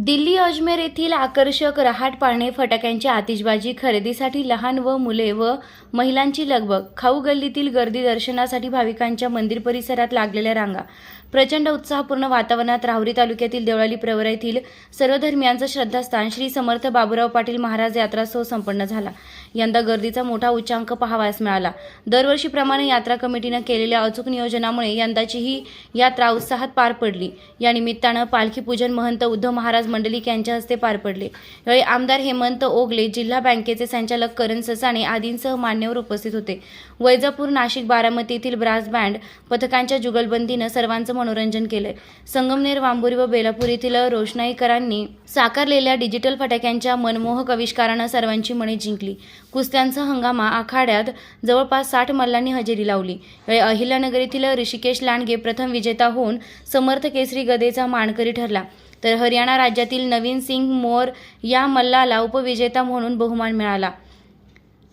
दिल्ली अजमेर येथील आकर्षक रहाट पाळणे फटाक्यांची आतिषबाजी खरेदीसाठी लहान व मुले व महिलांची लगबग. खाऊ गल्लीतील गर्दी दर्शनासाठी भाविकांच्या मंदिर परिसरात लागलेल्या रांगा. प्रचंड उत्साहपूर्ण वातावरणात राहुरी तालुक्यातील देवळाली प्रवरा येथील सर्वधर्मियांचं श्रद्धास्थान श्री समर्थ बाबूराव पाटील महाराज यात्रासोह संपन्न झाला. यंदा गर्दीचा मोठा उच्चांक पाहावयास मिळाला. दरवर्षीप्रमाणे यात्रा कमिटीनं केलेल्या अचूक नियोजनामुळे यंदाची ही यात्रा उत्साहात पार पडली. या निमित्तानं पालखी पूजन महंत उद्धव महाराज मंडलिक यांच्या हस्ते पार पडले. यावेळी आमदार हेमंत ओगले जिल्हा बँकेचे संचालक करण ससाणे आदींसह मान्यवर उपस्थित होते. वैजापूर नाशिक बारामती येथील ब्रास बँड पथकांच्या जुगलबंदीनं सर्वांचं मनोरंजन केलंय. संगमनेर वांबुरी व बेलापूर येथील रोषणाईकरांनी साकारलेल्या डिजिटल फटाक्यांच्या मनमोहक आविष्कारानं सर्वांची मने जिंकली. कुस्त्यांचा हंगामा आखाड्यात जवळपास साठ मल्लांनी हजेरी लावली. यावेळी अहिल्यानगर येथील ऋषिकेश लांडगे प्रथम विजेता होऊन समर्थ केसरी गदेचा मानकरी ठरला. तर हरियाणा राज्यातील नवीन सिंग मोर या मल्लाला उपविजेता म्हणून बहुमान मिळाला.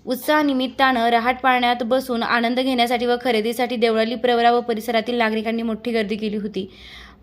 उत्साहानिमित्तानं रहाट पाळण्यात बसून आनंद घेण्यासाठी व खरेदीसाठी देवळाली प्रवरा व परिसरातील नागरिकांनी मोठी गर्दी केली होती.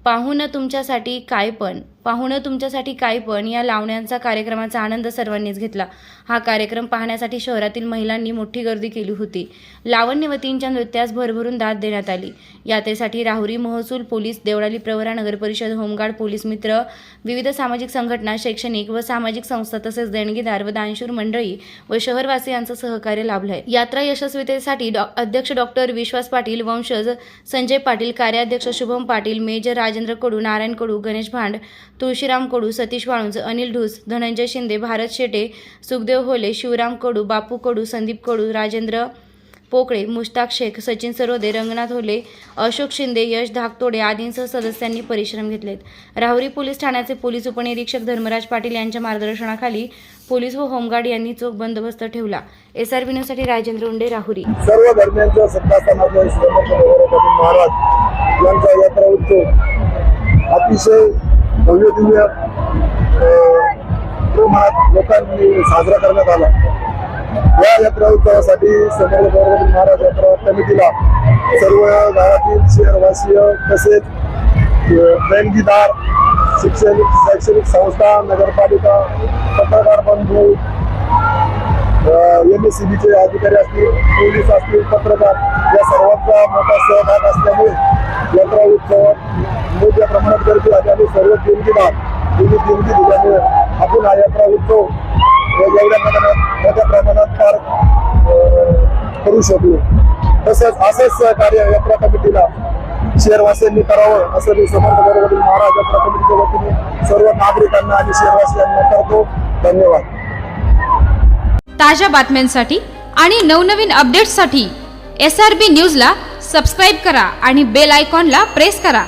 पाहून तुमच्यासाठी काय पण पाहून तुमच्यासाठी काय पण या लावण्यांचा कार्यक्रमाचा आनंद सर्वांनीच घेतला. हा कार्यक्रम पाहण्यासाठी शहरातील महिलांनी मोठी गर्दी केली होती. लावण्यवतींच्या नृत्यास भरभरून दाद देण्यात आली. यात्रेसाठी राहुरी महसूल पोलीस देवळाली प्रवरा नगर परिषद होमगार्ड पोलीस मित्र विविध सामाजिक संघटना शैक्षणिक व सामाजिक संस्था तसेच देणगीदार व दानशूर मंडळी व शहरवासियांचं सहकार्य लाभलं आहे यात्रा यशस्वीतेसाठी डॉ अध्यक्ष डॉक्टर विश्वास पाटील वंशज संजय पाटील कार्याध्यक्ष शुभम पाटील मेजर राजेंद्र कडू नारायण कडू गणेश भांड तुळशीराम कडू सतीश वाळुंज अनिल ढूस धनंजय शिंदे भारत शेटे सुखदेव होले शिवराम कडू बापू कडू संदीप कडू राजेंद्र पोकळे मुश्ताक शेख सचिन सरोदे रंगनाथ होले अशोक शिंदे यश धाकतोडे आदींसह सदस्यांनी परिश्रम घेतलेत. राहुरी पोलीस ठाण्याचे पोलीस उपनिरीक्षक धर्मराज पाटील यांच्या मार्गदर्शनाखाली पोलीस व होमगार्ड यांनी चोख बंदोबस्त ठेवला. एस आरसाठी राजेंद्र उंडे राहुरी. सर्व धर्मांच्या महाराज यांचा यात्रा उत्सव अतिशय भव्य दिव्य प्रमाणात लोकांनी साजरा करण्यात आला. या यात्रा उत्सवासाठी समोर गौरव महाराज यात्रा कमिटीला सर्व गावातील शहरवासीय तसेच देणगीदार शिक्षण शैक्षणिक संस्था नगरपालिका पत्रकार बंधू एम एस सी बीचे अधिकारी असतील पोलीस असतील पत्रकार या सर्वांचा मोठा सहभाग असल्यामुळे यात्रा उत्सवात मोठ्या प्रमाणात गर्दी झाली आणि सर्व देणगीदार त्यांनी देणगी दिल्यामुळे आपण हा यात्रा उत्सव एवढ्या प्रमाणात मोठ्या प्रमाणात पार करू शकलो. तसंच असंच सहकार्य यात्रा कमिटीला शहरवासियांनी करावं असं मी समर्थ महाराज यात्रा कमिटीच्या वतीने सर्व नागरिकांना आणि शहरवासियांना करतो. धन्यवाद. ताज्या बातम्यांसाठी आणि नवनवीन अपडेट्ससाठी एस आर बी न्यूजला सबस्क्राईब करा आणि बेल आयकॉनला प्रेस करा.